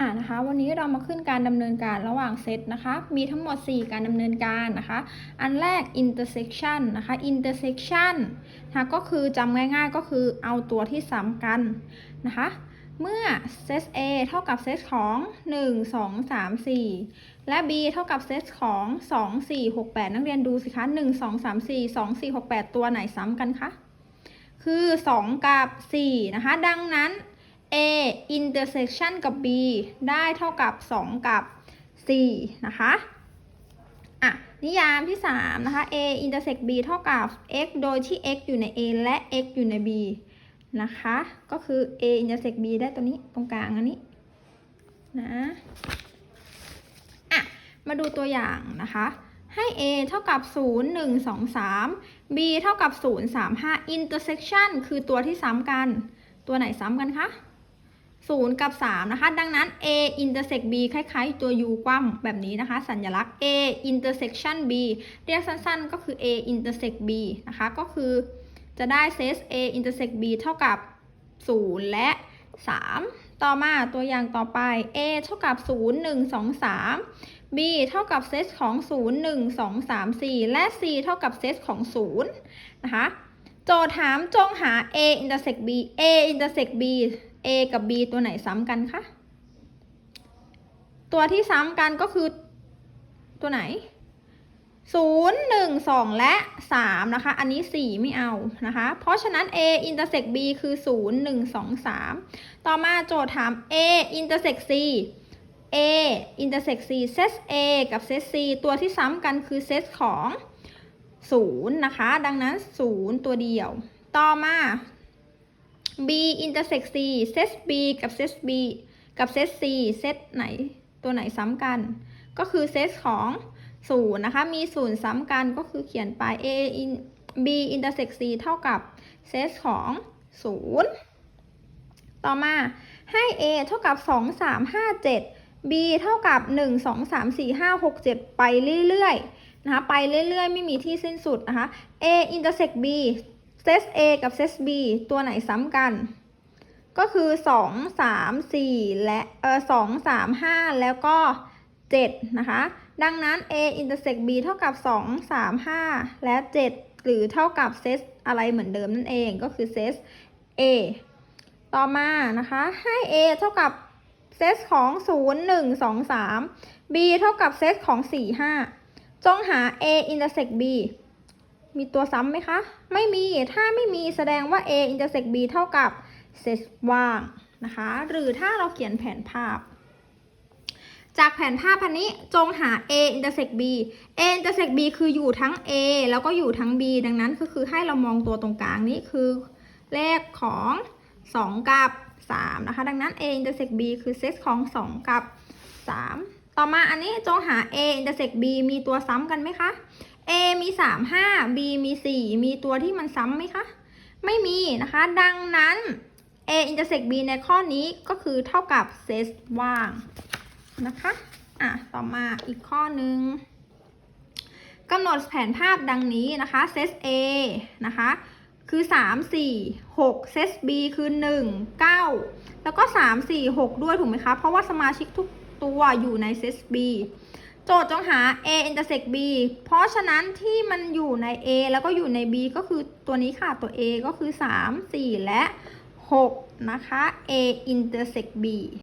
อ่านะคะ วันนี้เรามาขึ้นการดำเนินการระหว่างเซตนะคะ มีทั้งหมด 4 การดำเนินการนะคะ อันแรก intersection นะคะ intersection นะก็คือจำง่ายๆก็คือเอาตัวที่ซ้ำกันนะคะ เมื่อเซต A เท่ากับเซตของ 1 2 3 4 และ B เท่ากับเซตของ 2 4 6 8 นักเรียนดูสิคะ 1 2 3 4 2 4 6 8 ตัวไหนซ้ำกันคะ คือ 2 กับ 4 นะคะ ดังนั้น A intersection กับ B ได้เท่ากับ 2 กับ 4 นะคะอะนิยามที่ 3 นะคะ A intersect B เท่ากับ x โดยที่ x อยู่ใน A และ x อยู่ใน B นะคะ ก็คือ A intersect B ได้ตัวนี้ตรงกลางอันนี้นะอะมาดูตัวอย่างนะคะให้ A เท่ากับ 0 1 2 3 B เท่ากับ 0 3 5 intersection คือตัวที่ซ้ำกัน ตัวไหนซ้ำกันคะ 0 กับ 3 นะคะ ดังนั้น A intersect B คล้ายๆ ตัว U กว้ำแบบนี้นะคะ สัญลักษณ์ A intersection B เรียกสั้นๆ ก็คือ A intersect B นะคะ ก็คือจะได้เซต A intersect B เท่ากับ 0 และ 3 ต่อมาตัวอย่างต่อไป A เท่ากับ 0 1 2 3 B เท่ากับเซตของ 0 1 2 3 4 และ C เท่ากับเซตของ 0 นะคะ โจทย์ถามจงหา A intersect B A intersect B A กับ B ตัวไหนซ้ำกันคะ ตัวที่ซ้ำกันก็คือตัวไหน 0 1 2 และ 3 นะคะ อันนี้ 4 ไม่เอานะคะ เพราะฉะนั้น A intersect B คือ 0 1 2 3 ต่อมาโจทย์ถาม A intersect C A intersect C เซต A กับเซต C ตัวที่ซ้ำกันคือเซตของ 0 นะคะ ดังนั้น 0 ตัวเดียว ต่อมา B intersect C เซต B กับเซต B กับเซต C เซตไหนตัวไหนซ้ำกัน ก็คือเซตของ0นะคะ มี0ซ้ำกันก็คือเขียนไป A in B intersect C เท่ากับเซตของ0ต่อมาให้ A เท่ากับ 2 3 5 7 B เท่ากับ 1 2 3 4 5 6 7 ไปเรื่อยๆนะคะ ไปเรื่อยๆ ไม่มีที่สิ้นสุดนะคะ A intersect B ซต A กับเซต B ตัวไหนซ้ำกัน ก็คือ2 3 4และเออ2 3 5แล้วก็7นะคะ ดังนั้น A intersect B เท่ากับ2 3 5และ7หรือเท่ากับเซตอะไรเหมือนเดิมนั่นเองก็คือเซต A ต่อมานะคะให้ A เท่ากับเซตของ0 1 2 3 B เท่ากับเซตของ4 5จงหา A intersect B มีตัวซ้ำไหมคะ ไม่มี ถ้าไม่มีแสดงว่า A intersect B เท่ากับเซตว่างนะคะ หรือถ้าเราเขียนแผนภาพ จากแผนภาพพันนี้จงหา A intersect B A intersect B คืออยู่ทั้ง A แล้วก็อยู่ทั้ง B ดังนั้นก็คือให้เรามองตัวตรงกลางนี้คือเลขของ 2 กับ 3 นะคะ ดังนั้น A intersect B คือเซตของ 2 กับ 3 ต่อมาอันนี้จงหา A intersect B มีตัวซ้ำกันไหมคะ A มี 3 5 B มี 4 มีตัวที่มันซ้ำไหมคะ ไม่มีนะคะ ดังนั้น A intersect B ในข้อนี้ก็คือเท่ากับเซตว่างนะคะ อะ ต่อมาอีกข้อหนึ่งกำหนดแผนภาพดังนี้นะคะเซต A นะคะ คือ 3 4 6เซต B คือ 1 9 แล้วก็ 3 4 6 ด้วยถูกไหมคะ เพราะว่าสมาชิกทุกตัวอยู่ในเซต B โจทย์จงหา A intersect B เพราะฉะนั้นที่มันอยู่ใน A แล้วก็อยู่ใน B ก็คือตัวนี้ค่ะ ตัว A ก็คือ 3 4 และ 6 นะคะ A intersect B